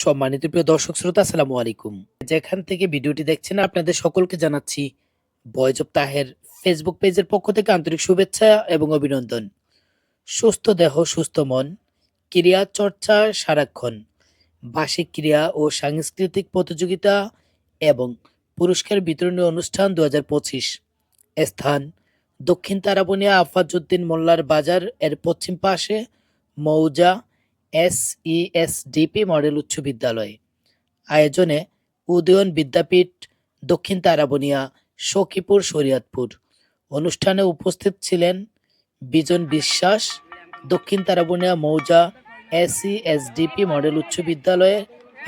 সম্মানিত প্রিয় দর্শক শ্রোতা, আসসালামু আলাইকুম। যেখান থেকে ভিডিওটি দেখছেন, আপনাদের সকলকে জানাচ্ছি বয়েজ অব তাহের ফেসবুক পেজের পক্ষ থেকে আন্তরিক শুভেচ্ছা এবং অভিনন্দন। সুস্থ দেহ, সুস্থ মন, ক্রিয়া চর্চা সারাক্ষণ, বার্ষিক ক্রিয়া ও সাংস্কৃতিক প্রতিযোগিতা এবং পুরস্কার বিতরণী অনুষ্ঠান দু হাজার পঁচিশ। স্থান, দক্ষিণ তারাবনিয়া আফাজউদ্দিন মোল্লার বাজার, এর পশ্চিম পাশে মৌজা এস ডিপি মডেল উচ্চ বিদ্যালয়। আয়োজনে উদয়ন বিদ্যাপীঠ, দক্ষিণ তারাবনিয়া, সখীপুর, শরিয়তপুর। অনুষ্ঠানে উপস্থিত ছিলেন বিজন বিশ্বাস, দক্ষিণ তারাবনিয়া মৌজা এস ডিপি মডেল উচ্চ বিদ্যালয়ে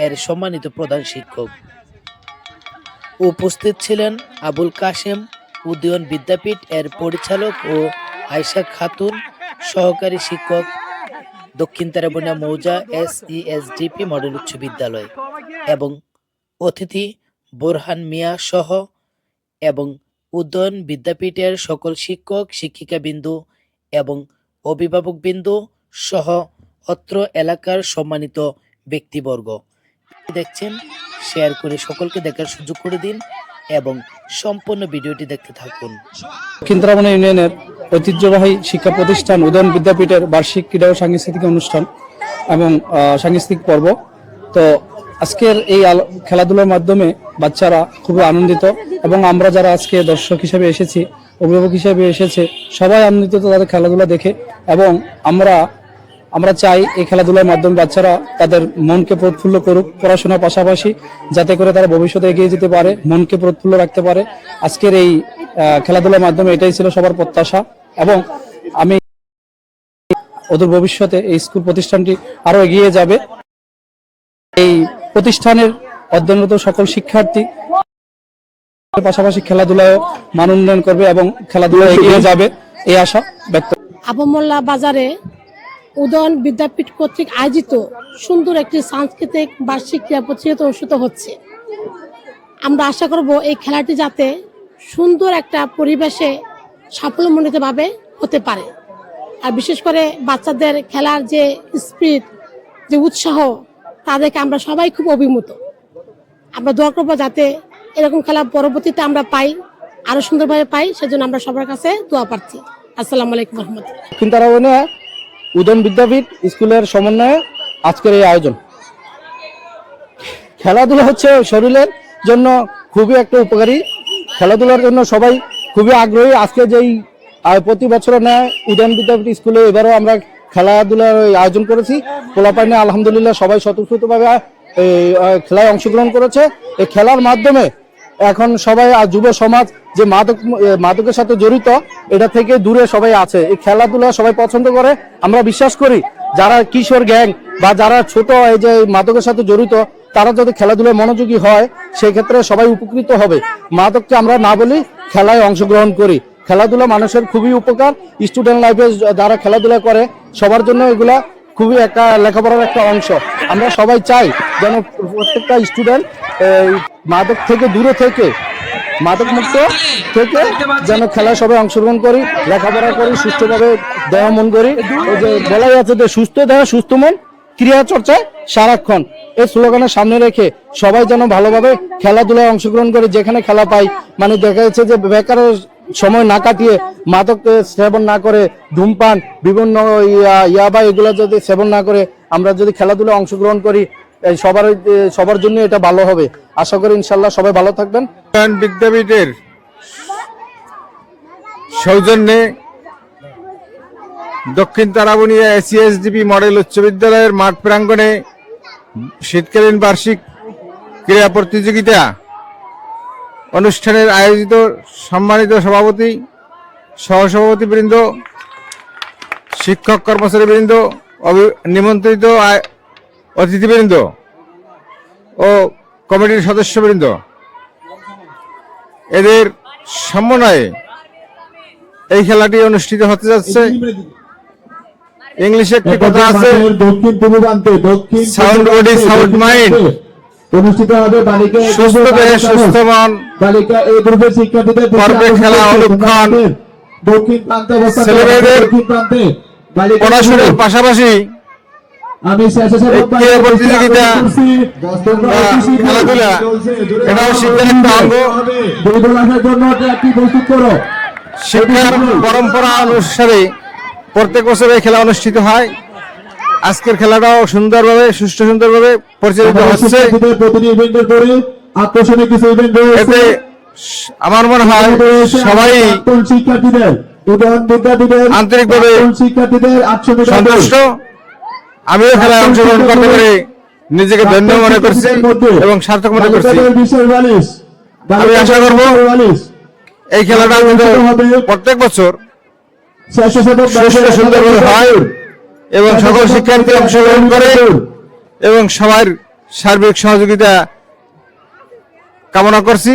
এর সম্মানিত প্রধান শিক্ষক। উপস্থিত ছিলেন আবুল কাশেম, উদয়ন বিদ্যাপীঠ এর পরিচালক ও আয়শা খাতুন, সহকারী শিক্ষক দক্ষিণ তারাবনিয়া মৌজা এস ডিপি মডেল উচ্চ বিদ্যালয় এবং অতিথি বোরহান মিয়া সহ এবং উদয়ন বিদ্যাপীঠের সকল শিক্ষক শিক্ষিকা বিন্দু এবং অভিভাবক বিন্দু সহ অত্র এলাকার সম্মানিত ব্যক্তিবর্গ। দেখছেন শেয়ার করে সকলকে দেখার সুযোগ করে দিন। এবং সম্পূর্ণ ভিডিওটি দেখতে থাকুন। দক্ষিণতারাবনা ইউনিয়নের ঐতিহ্যবাহী শিক্ষা প্রতিষ্ঠান উদয়ন বিদ্যাপীঠের বার্ষিক ক্রীড়া ও সাংস্কৃতিক অনুষ্ঠান এবং সাংস্কৃতিক পর্ব। তো আজকের এই খেলাধুলার মাধ্যমে বাচ্চারা খুবই আনন্দিত এবং আমরা যারা আজকে দর্শক হিসেবে এসেছি, অভিভাবক হিসেবে এসেছে, সবাই আনন্দিত তাদের খেলাধুলা দেখে এবং আমরা আমরা চাই এই খেলাধুলার মাধ্যমে বাচ্চারা তাদের মনকে প্রফুল্ল করুক পড়াশোনার পাশাপাশি যাতে করে তারা ভবিষ্যতে এগিয়ে যেতে পারে মনকে প্রফুল্ল রাখতে পারে। আজকের এই আহ, খেলাধুলার মাধ্যমে এটাই ছিল সবার প্রত্যাশা এবং আমি অদূর ভবিষ্যতে এই স্কুল প্রতিষ্ঠানটি আরও এগিয়ে যাবে। এই প্রতিষ্ঠানের অধ্যয়নরত সকল শিক্ষার্থী পাশাপাশি খেলাধুলায় মান উন্নয়ন করবে এবং খেলাধুলা এগিয়ে যাবে এই আশা ব্যক্ত আবমোল্লা বাজারে উদয়ন বিদ্যাপীঠ কর্তৃক আয়োজিত সুন্দর একটি সাংস্কৃতিক বার্ষিক ক্রীড়া প্রতিযোগিতা অনুষ্ঠিত হচ্ছে। আমরা আশা করব এই খেলাটি যাতে সুন্দর একটা পরিবেশে সাফল্যমণ্ডিতভাবে হতে পারে। আর বিশেষ করে বাচ্চাদের খেলার যে স্পিড, যে উৎসাহ তাদেরকে আমরা সবাই খুব অভিমত আমরা দোয়া করব যাতে এরকম খেলা পরবর্তীতে আমরা পাই আরও সুন্দরভাবে পাই, সেজন্য আমরা সবার কাছে দোয়া প্রার্থী। আসসালামু আলাইকুম রহমতুল্লাহ। উদয়ন বিদ্যাপীঠ স্কুলের সমন্বয়ে আজকের এই আয়োজন। খেলাধুলা হচ্ছে শরীরের জন্য খুবই একটা উপকারী। খেলাধুলার জন্য সবাই খুবই আগ্রহী। আজকে যেই প্রতি বছর নেয় উদয়ন বিদ্যাপীঠ স্কুলে এবারও আমরা খেলাধুলার আয়োজন করেছি। পোলাপাইনে আলহামদুলিল্লাহ সবাই স্বতঃস্ফূর্তভাবে খেলায় অংশগ্রহণ করেছে। এই খেলার মাধ্যমে এখন সবাই যুব সমাজ যে মাদক মাদকের সাথে জড়িত, এটা থেকে দূরে সবাই আছে। এই খেলাধুলা সবাই পছন্দ করে। আমরা বিশ্বাস করি, যারা কিশোর গ্যাং বা যারা ছোট, এই যে মাদকের সাথে জড়িত, তারা যদি খেলাধুলায় মনোযোগী হয়, সেক্ষেত্রে সবাই উপকৃত হবে। মাদককে আমরা না বলি, খেলায় অংশগ্রহণ করি। খেলাধুলা মানুষের খুবই উপকার। স্টুডেন্ট লাইফে যারা খেলাধুলা করে, সবার জন্য এগুলা খুবই একটা লেখাপড়ার একটা অংশ। আমরা সবাই চাই যেন প্রত্যেকটা স্টুডেন্ট মাদক থেকে দূরে থেকে মাদক মুক্ত থেকে যেন খেলায় সবাই অংশগ্রহণ করি, লেখাপড়া করি সুস্থভাবে দেহ মন করি। যে বলাই আছে যে সুস্থ দেহ, সুস্থ মন, ক্রিয়া চর্চায় সারাক্ষণ। এই স্লোগানের সামনে রেখে সবাই যেন ভালোভাবে খেলাধুলায় অংশগ্রহণ করে, যেখানে খেলা পাই। মানে দেখা যাচ্ছে যে বেকারের সময় না কাটিয়ে মাদক সেবন না করে, ধূমপান, বিভিন্ন ইয়া- ইয়াবা এগুলো যদি সেবন না করে, আমরা যদি খেলাধুলায় অংশগ্রহণ করি সবার সবার জন্য এটা ভালো হবে। আশা করি ইনশাল্লাহ সবাই ভালো থাকবেন। বিদ্যাপীঠের সৌজন্যে দক্ষিণ তারাবনিয়া এসিএসডিপি মডেল উচ্চ বিদ্যালয়ের মাঠ প্রাঙ্গণে শীতকালীন বার্ষিক ক্রীড়া প্রতিযোগিতা অনুষ্ঠানের আয়োজিত সম্মানিত সভাপতি, সহসভাপতিবৃন্দ, শিক্ষক কর্মচারীবৃন্দ নিমন্ত্রিত অতিথিবৃন্দ ও কমিটির সদস্যবৃন্দ। এদের সমন্বয়ে এই খেলাটি অনুষ্ঠিত হতে যাচ্ছে। ইংলিশে একটি কথা আছে দক্ষিণ পূর্ব প্রান্তে দক্ষিণ Sound body, sound mind. অনুষ্ঠিত হবে বালিকা সুস্থ দেহে সুস্থ মন। বালিকা এই গ্রুপের শিক্ষার্থীদের পর্বে খেলা অনুক্ষণ। দক্ষিণ প্রান্তে অবস্থান ছেলেমেয়েদের দক্ষিণ প্রান্তে বালিকা পড়াশোনার পাশাপাশি আমি স্বেচ্ছাসেবক প্রতিযোগিতা খেলাধুলা এটাও শিক্ষার একটা অঙ্গ দুই দল আসার জন্য ট্র্যাকটি প্রস্তুত করো। শিক্ষার পরম্পরা অনুসারে প্রত্যেক বছর এই খেলা অনুষ্ঠিত হয়। আজকের খেলাটাও সুন্দরভাবে সুষ্ঠু সুন্দরভাবে পরিচালিত হচ্ছে। শিক্ষার্থীদের প্রতিটি আকর্ষণীয় কিছু ইভেন্ট রয়েছে। আমার মনে হয় সবাই শিক্ষার্থীদের আন্তরিকভাবে শিক্ষার্থীদের সন্তুষ্ট। আমিও খেলায় অংশগ্রহণ করতে পেরে নিজেকে ধন্য মনে করছি এবং সার্থক মনে করছি। আমি আশা করব এই খেলাটা প্রত্যেক বছর সুন্দরভাবে হয় এবং সকল শিক্ষার্থী অংশগ্রহণ করে এবং সবার সার্বিক সহযোগিতা কামনা করছি।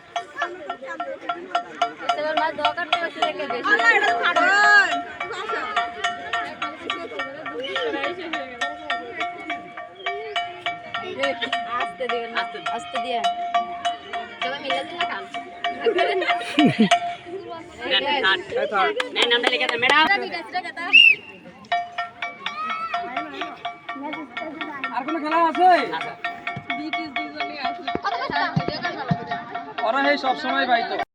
আস্তে দিয়ে সবাই মিলে দিলে খান নামটা লিখে দেন ম্যাডাম আর কোনো খেলা আছে ওরা সব সময় পাইতো